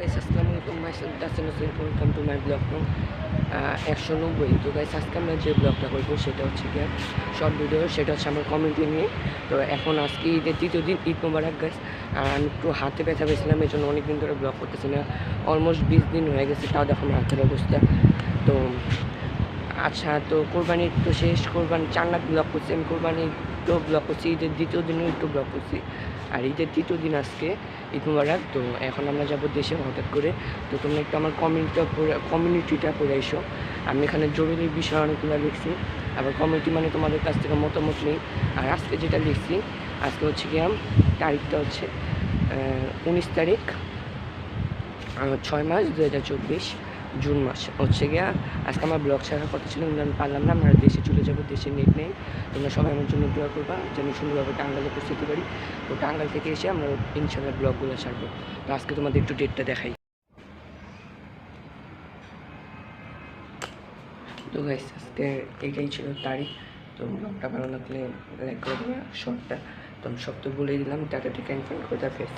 Guys আসসালামু আলাইকুম my self Dasin Hossain welcome to my blog room একশো নব্বই। তো গাইস আজকে আমরা যে ব্লগটা করব, সেটা হচ্ছে গিয়ে শর্ট ভিডিও সেটা হচ্ছে আমার কমেন্টে নিয়ে। তো এখন আজকে ঈদের তৃতীয় দিন, ঈদ মোবারক গাইস আর আমি একটু হাতে ব্যথা পেয়েছিলাম, এই জন্য অনেক দিন ধরে ব্লগ করতেছি না। অলমোস্ট বিশ দিন হয়ে গেছে, তাও দেখো আমার হাতের অবস্থা। তো আচ্ছা তো কোরবানির তো শেষ, কোরবানি লাখ ব্লগ করছি, আমি কোরবানির তো ব্লগ করছি, ঈদের দ্বিতীয় দিনও একটু ব্লগ করছি। আর ঈদের তৃতীয় দিন আজকে, ঈদ মুবারক, তো এখন আমরা যাব দেশে হঠাৎ করে। তো তোমরা একটু আমার কমিউনিটিটা কমিউনিটিটা পড়ে এসো। আমি এখানে জরুরি বিষয় অনেকগুলো লিখছি, আবার কমিউনিটি মানে তোমাদের কাছ থেকে মতামত নেই। আর আজকে যেটা লিখছি, আজকে হচ্ছে কি তারিখটা হচ্ছে উনিশ তারিখ ছয় মাস দু হাজার চব্বিশ। জুন মাস। হচ্ছে গিয়া, আজকে আমার ব্লগ ছাড়ার কথা ছিল কিন্তু আমি পারলাম না, আমরা দেশে চলে যাব, দেশে নেট নেই। তোমরা সবাই আমার জন্য দোয়া করবা, যেন সুন্দরভাবে টাঙ্গালে পৌঁছতে পারি তো টাঙ্গাল থেকে এসে আমরা ইনশাল্লাহ ব্লগগুলো ছাড়বো। তো আজকে তোমাদের একটু ডেটটা দেখাই। তো গাইস আজকে এটাই ছিল তারিখ। তো ব্লগটা ভালো লাগলে লাইক করে দেবে শর্টটা তো আমি সব তো বলেই দিলাম টাটা টেক অ্যান্ড ফ্রেন্ড করে ফেস